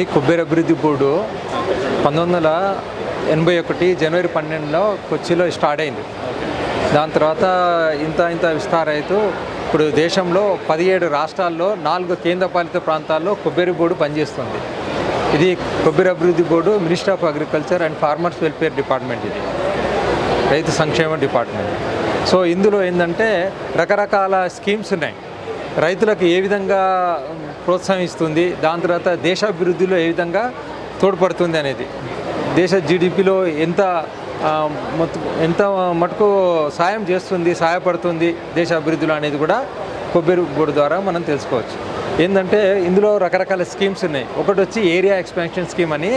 ఇది కొబ్బరి అభివృద్ధి బోర్డు పంతొమ్మిది వందల ఎనభై ఒకటి జనవరి పన్నెండులో కొచ్చిలో స్టార్ట్ అయింది. దాని తర్వాత ఇంత ఇంత విస్తారం అవుతూ ఇప్పుడు దేశంలో పదిహేడు రాష్ట్రాల్లో నాలుగు కేంద్రపాలిత ప్రాంతాల్లో కొబ్బరి బోర్డు పనిచేస్తుంది. ఇది కొబ్బరి అభివృద్ధి board minister of agriculture and farmers welfare department ఇది. రైతు సంక్షేమ డిపార్ట్మెంట్. సో ఇందులో ఏంటంటే రకరకాల స్కీమ్స్ ఉన్నాయి. రైతులకు ఏ విధంగా ప్రోత్సహిస్తుంది? దాని తర్వాత దేశాభివృద్ధిలో ఏ విధంగా తోడ్పడుతుంది అనేది. దేశ జీడిపిలో ఎంత ఎంత మటుకు సాయం చేస్తుంది సహాయపడుతుంది దేశ అభివృద్ధిలో అనేది కూడా కొబ్బరి బోర్డు ద్వారా మనం తెలుసుకోవచ్చు. ఏంటంటే ఇందులో రకరకాల స్కీమ్స్ ఉన్నాయి. ఒకటి వచ్చి ఏరియా ఎక్స్పాన్షన్ స్కీమ్ అని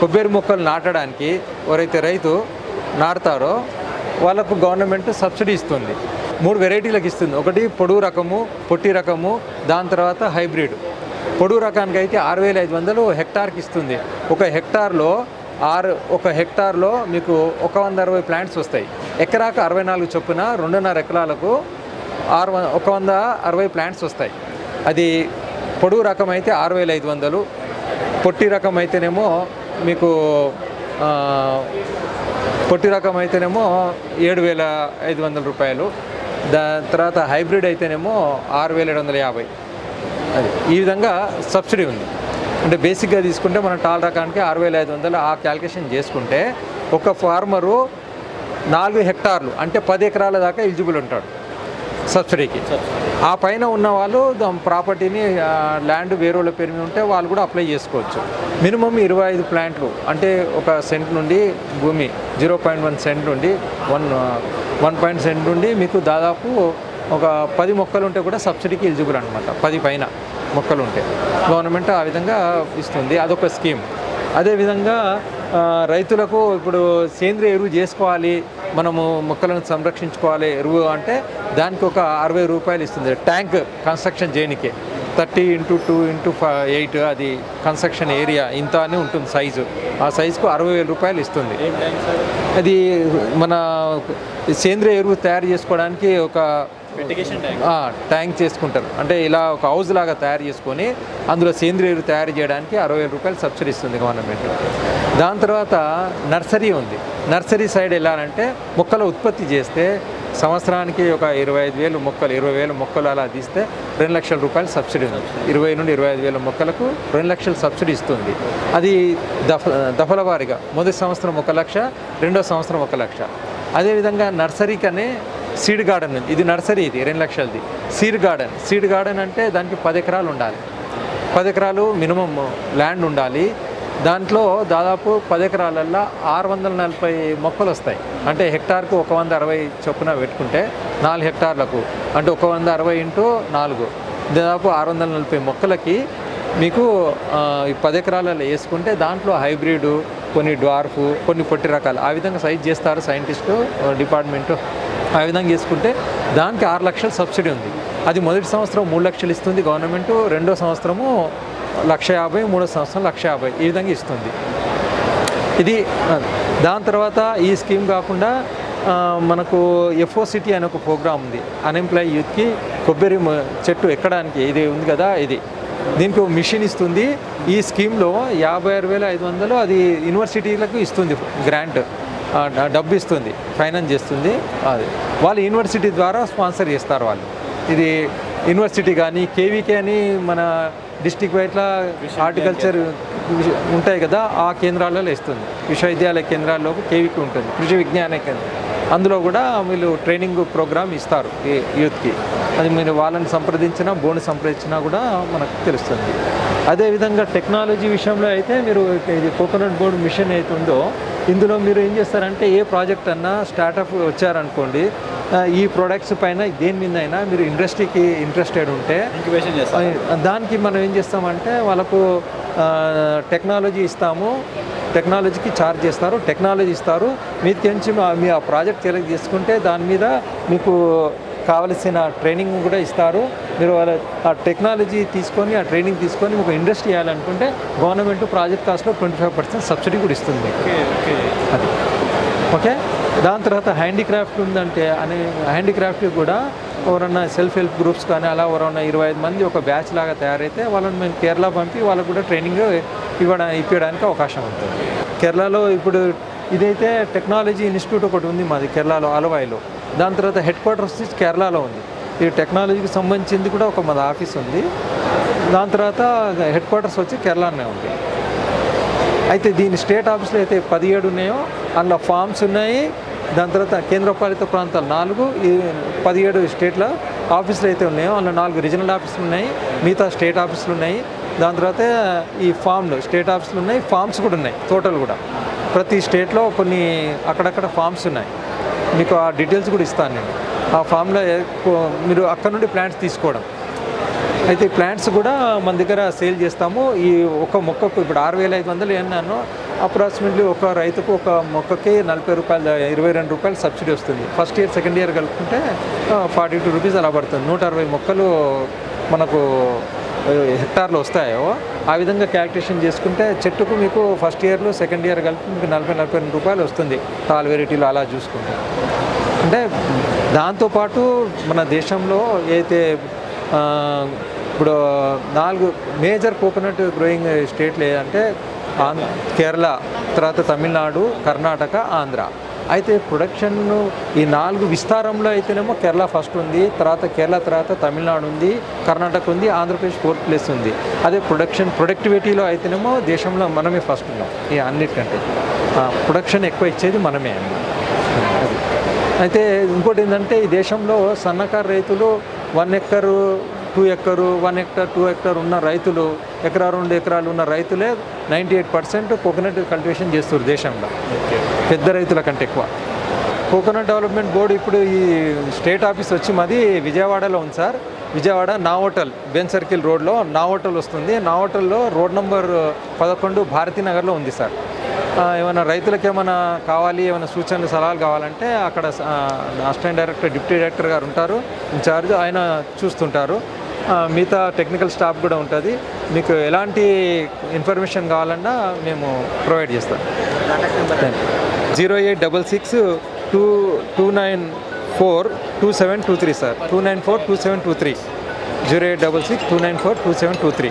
కొబ్బరి మొక్కలు నాటడానికి ఎవరైతే రైతు నాటుతారో వాళ్ళకు గవర్నమెంట్ సబ్సిడీ ఇస్తుంది. మూడు వెరైటీలకు ఇస్తుంది. ఒకటి పొడుగు రకము పొట్టి రకము దాని తర్వాత హైబ్రిడ్. పొడుగు రకానికి అయితే ఆరు వేల ఐదు వందలు హెక్టార్కి ఇస్తుంది. ఒక హెక్టార్లో ఆరు ఒక హెక్టార్లో మీకు ఒక వంద అరవై ప్లాంట్స్ వస్తాయి. ఎకరాకు అరవై నాలుగు చొప్పున రెండున్నర ఎకరాలకు ఆరు వంద ఒక వంద అరవై ప్లాంట్స్ వస్తాయి. అది పొడుగు రకం అయితే ఆరు వేల ఐదు వందలు. పొట్టి రకం అయితేనేమో మీకు పొట్టి రకం అయితేనేమో ఏడు వేల ఐదు వందల రూపాయలు. దాని తర్వాత హైబ్రిడ్ అయితేనేమో ఆరు వేల ఏడు వందల యాభై అది ఈ విధంగా సబ్సిడీ ఉంది. అంటే బేసిక్గా తీసుకుంటే మనం టాల్ రకానికి ఆరు వేల ఐదు వందలు ఆ క్యాల్కులేషన్ చేసుకుంటే ఒక ఫార్మరు నాలుగు హెక్టార్లు అంటే పది ఎకరాల దాకా ఎలిజిబుల్ ఉంటాడు సబ్సిడీకి. ఆ పైన ఉన్న వాళ్ళు ప్రాపర్టీని ల్యాండ్ వేరే వాళ్ళ పేరు మీద ఉంటే వాళ్ళు కూడా అప్లై చేసుకోవచ్చు. మినిమం ఇరవై ఐదు ప్లాంట్లు అంటే ఒక సెంట్ నుండి భూమి జీరో పాయింట్ వన్ సెంట్ నుండి వన్ వన్ పాయింట్ సెంట్ నుండి మీకు దాదాపు ఒక పది మొక్కలు ఉంటే కూడా సబ్సిడీకి ఎలిజిబుల్ అనమాట పది పైన మొక్కలు ఉంటే. గవర్నమెంట్ ఆ విధంగా ఇస్తుంది. అదొక స్కీమ్. అదేవిధంగా రైతులకు ఇప్పుడు సేంద్రియ ఎరువు చేసుకోవాలి మనము మొక్కలను సంరక్షించుకోవాలి. ఎరువు అంటే దానికి ఒక అరవై రూపాయలు ఇస్తుంది. Tank construction చేయనికే. Thirty into two into eight అది కన్స్ట్రక్షన్ ఏరియా ఇంత అని ఉంటుంది సైజు. ఆ సైజుకు అరవై వేల రూపాయలు ఇస్తుంది. అది మన సేంద్రియ ఎరువు తయారు చేసుకోవడానికి ఒక ట్యాంక్ చేసుకుంటారు. అంటే ఇలా ఒక హౌస్ లాగా తయారు చేసుకొని అందులో సేంద్రియ ఎరువు తయారు చేయడానికి అరవై వేల రూపాయలు సబ్సిడీ ఇస్తుంది గవర్నమెంట్ దాని తర్వాత నర్సరీ ఉంది. నర్సరీ సైడ్ వెళ్ళాలంటే మొక్కల ఉత్పత్తి చేస్తే సంవత్సరానికి ఒక ఇరవై ఐదు వేలు మొక్కలు ఇరవై వేల మొక్కలు అలా తీస్తే రెండు లక్షల రూపాయలు సబ్సిడీ ఉంది. ఇరవై నుండి ఇరవై ఐదు వేల మొక్కలకు రెండు లక్షల సబ్సిడీ ఇస్తుంది. అది దఫ దఫల వారీగా మొదటి సంవత్సరం ఒక లక్ష రెండో సంవత్సరం ఒక లక్ష. అదేవిధంగా నర్సరీకనే సీడ్ గార్డెన్ ఉంది. ఇది నర్సరీ ఇది రెండు లక్షలది. Seed garden. సీడ్ గార్డెన్ అంటే దానికి పది ఎకరాలు ఉండాలి. పది ఎకరాలు మినిమం ల్యాండ్ ఉండాలి. దాంట్లో దాదాపు పది ఎకరాలల్లో ఆరు వందల నలభై మొక్కలు వస్తాయి. అంటే హెక్టార్కు ఒక వంద అరవై చొప్పున పెట్టుకుంటే నాలుగు హెక్టార్లకు అంటే ఒక వంద అరవై ఇంటూ నాలుగు దాదాపు ఆరు వందల నలభై మొక్కలకి మీకు ఈ పది ఎకరాలలో వేసుకుంటే దాంట్లో హైబ్రిడ్ కొన్ని డ్వార్ఫ్ కొన్ని పొట్టి రకాలు ఆ విధంగా సైజ్ చేస్తారు సైంటిస్టు డిపార్ట్మెంటు. ఆ విధంగా చేసుకుంటే దానికి ఆరు లక్షలు సబ్సిడీ ఉంది. అది మొదటి సంవత్సరం మూడు లక్షలు ఇస్తుంది గవర్నమెంట్ రెండో సంవత్సరము లక్ష యాభై మూడో సంవత్సరం లక్ష యాభై. ఈ విధంగా ఇస్తుంది. ఇది దాని తర్వాత ఈ స్కీమ్ కాకుండా మనకు ఎఫ్ఓ సిటీ అనే ఒక ప్రోగ్రామ్ ఉంది. అన్ఎంప్లాయ్ యూత్కి కొబ్బరి చెట్టు ఎక్కడానికి ఇది ఉంది కదా ఇది. దీనికి ఒక మిషన్ ఇస్తుంది. ఈ స్కీమ్లో యాభై ఆరు వేల ఐదు వందలు అది యూనివర్సిటీలకు ఇస్తుంది గ్రాంట్. డబ్బు ఇస్తుంది ఫైనాన్స్ చేస్తుంది అది. వాళ్ళు యూనివర్సిటీ ద్వారా స్పాన్సర్ చేస్తారు వాళ్ళు. ఇది యూనివర్సిటీ కానీ కేవీకే అని మన డిస్టిక్ వైట్ల హార్టికల్చర్ ఉంటాయి కదా ఆ కేంద్రాలలో ఇస్తుంది విశ్వవిద్యాలయ కేంద్రాల్లో కేవీకి ఉంటుంది కృషి విజ్ఞాన కేంద్రం. అందులో కూడా వీళ్ళు ట్రైనింగ్ ప్రోగ్రామ్ ఇస్తారు ఈ యూత్కి. అది మీరు వాళ్ళని సంప్రదించినా బోర్డుని సంప్రదించినా కూడా మనకు తెలుస్తుంది. అదేవిధంగా టెక్నాలజీ విషయంలో అయితే మీరు ఇది కోకోనట్ బోర్డు మిషన్ అయితే ఉందో ఇందులో మీరు ఏం చేస్తారంటే ఏ ప్రాజెక్ట్ అన్నా స్టార్టప్ వచ్చారనుకోండి ఈ ప్రొడక్ట్స్ పైన దేని మీద అయినా మీరు ఇండస్ట్రీకి ఇంట్రెస్టెడ్ ఉంటే దానికి మనం ఏం చేస్తామంటే వాళ్ళకు టెక్నాలజీ ఇస్తాము టెక్నాలజీకి ఛార్జ్ చేస్తారు టెక్నాలజీ ఇస్తారు. మీది నుంచి మా- మీ ఆ ప్రాజెక్ట్ సెలెక్ట్ చేసుకుంటే దాని మీద మీకు కావలసిన ట్రైనింగ్ కూడా ఇస్తారు. మీరు వాళ్ళ ఆ టెక్నాలజీ తీసుకొని ఆ ట్రైనింగ్ తీసుకొని ఒక ఇండస్ట్రీ చేయాలనుకుంటే గవర్నమెంట్ ప్రాజెక్ట్ కాస్ట్లో ట్వంటీ ఫైవ్ పర్సెంట్ సబ్సిడీ కూడా ఇస్తుంది. మీకు. Okay okay. అది. ఓకే? దాని తర్వాత హ్యాండీక్రాఫ్ట్ ఉందంటే అనే హ్యాండీక్రాఫ్ట్ కూడా ఎవరన్నా సెల్ఫ్ హెల్ప్ గ్రూప్స్ కానీ అలా ఎవరన్నా ఇరవై ఐదు మంది ఒక బ్యాచ్ లాగా తయారైతే వాళ్ళని మేము కేరళ పంపి వాళ్ళకు కూడా ట్రైనింగ్ ఇవ్వడా ఇప్పించడానికి అవకాశం ఉంటుంది. కేరళలో ఇప్పుడు ఇదైతే టెక్నాలజీ ఇన్స్టిట్యూట్ ఒకటి ఉంది మాది కేరళలో ఆలవాయిలో దాని తర్వాత హెడ్ క్వార్టర్స్ వచ్చి కేరళలో ఉంది. ఈ టెక్నాలజీకి సంబంధించింది కూడా ఒక మాది ఆఫీస్ ఉంది. దాని తర్వాత హెడ్ క్వార్టర్స్ వచ్చి కేరళనే ఉంది. అయితే దీని స్టేట్ ఆఫీసులు అయితే పదిహేడు ఉన్నాయో అందులో ఫామ్స్ ఉన్నాయి. దాని తర్వాత కేంద్రపాలిత ప్రాంతాలు నాలుగు ఈ పదిహేడు స్టేట్ల ఆఫీసులు అయితే ఉన్నాయో అందులో నాలుగు రీజనల్ ఆఫీసులు ఉన్నాయి. మిగతా స్టేట్ ఆఫీసులు ఉన్నాయి. దాని తర్వాత ఈ ఫామ్లు స్టేట్ ఆఫీసులు ఉన్నాయి. ఫామ్స్ కూడా ఉన్నాయి టోటల్ కూడా. ప్రతి స్టేట్లో కొన్ని అక్కడక్కడ ఫామ్స్ ఉన్నాయి. మీకు ఆ డీటెయిల్స్ కూడా ఇస్తాను నేను. ఆ ఫామ్లో మీరు అక్కడ నుండి ప్లాంట్స్ తీసుకోవడం. అయితే ప్లాంట్స్ కూడా మన దగ్గర సేల్ చేస్తాము. ఈ ఒక మొక్కకు ఇప్పుడు ఆరు వేల ఐదు వందలు ఏమన్నాను అప్రాక్సిమేట్లీ ఒక రైతుకు ఒక మొక్కకి నలభై రూపాయలు ఇరవై రెండు రూపాయలు సబ్సిడీ వస్తుంది. ఫస్ట్ ఇయర్ సెకండ్ ఇయర్ కలుపుకుంటే ఫార్టీ టూ రూపీస్ అలా పడుతుంది. నూట అరవై మొక్కలు మనకు హెక్టార్లు వస్తాయో ఆ విధంగా క్యాలిక్యులేషన్ చేసుకుంటే చెట్టుకు మీకు ఫస్ట్ ఇయర్లో సెకండ్ ఇయర్ కలిపి మీకు నలభై నలభై రెండు రూపాయలు వస్తుంది. తాల్ వెరైటీలు అలా చూసుకుంటే. అంటే దాంతోపాటు మన దేశంలో ఏదైతే ఇప్పుడు నాలుగు మేజర్ కోకోనట్ గ్రోయింగ్ స్టేట్లు ఏదంటే ఆంధ్ర కేరళ తర్వాత తమిళనాడు కర్ణాటక ఆంధ్ర. అయితే ప్రొడక్షన్ ఈ నాలుగు విస్తారంలో అయితేనేమో కేరళ ఫస్ట్ ఉంది తర్వాత కేరళ తర్వాత తమిళనాడు ఉంది కర్ణాటక ఉంది ఆంధ్రప్రదేశ్ ఫోర్త్ ప్లేస్ ఉంది. అదే ప్రొడక్షన్ ప్రొడక్టివిటీలో అయితేనేమో దేశంలో మనమే ఫస్ట్ ఉన్నాం. ఈ అన్నిటికంటే. ప్రొడక్షన్ ఎక్కువ ఇచ్చేది మనమే అండి అయితే ఇంకోటి ఏంటంటే ఈ దేశంలో సన్నకారు రైతులు one acre two acre one hectare two hectare ఉన్న రైతులు ఎకరా రెండు ఎకరాలు ఉన్న రైతులే ninety eight percent coconut cultivation చేస్తారు దేశంలో. పెద్ద రైతుల కంటే ఎక్కువ. కోకోనట్ డెవలప్మెంట్ బోర్డు ఇప్పుడు ఈ స్టేట్ ఆఫీస్ వచ్చి మాది విజయవాడలో ఉంది సార్. విజయవాడ నా హోటల్ బెన్ సర్కిల్ రోడ్లో నా హోటల్ వస్తుంది. నా హోటల్లో రోడ్ నంబర్ పదకొండు భారతీనగర్లో ఉంది సార్. ఏమైనా రైతులకు ఏమైనా కావాలి ఏమైనా సూచనలు సలహాలు కావాలంటే అక్కడ అసిస్టెంట్ డైరెక్టర్ డిప్యూటీ డైరెక్టర్ గారు ఉంటారు. ఇన్ఛార్జ్ ఆయన చూస్తుంటారు. మిగతా టెక్నికల్ స్టాఫ్ కూడా ఉంటుంది. మీకు ఎలాంటి ఇన్ఫర్మేషన్ కావాలన్నా మేము ప్రొవైడ్ చేస్తాం. Zero eight double six two two nine four two seven two three sir two nine four two seven two three zero eight double six two nine four two seven two three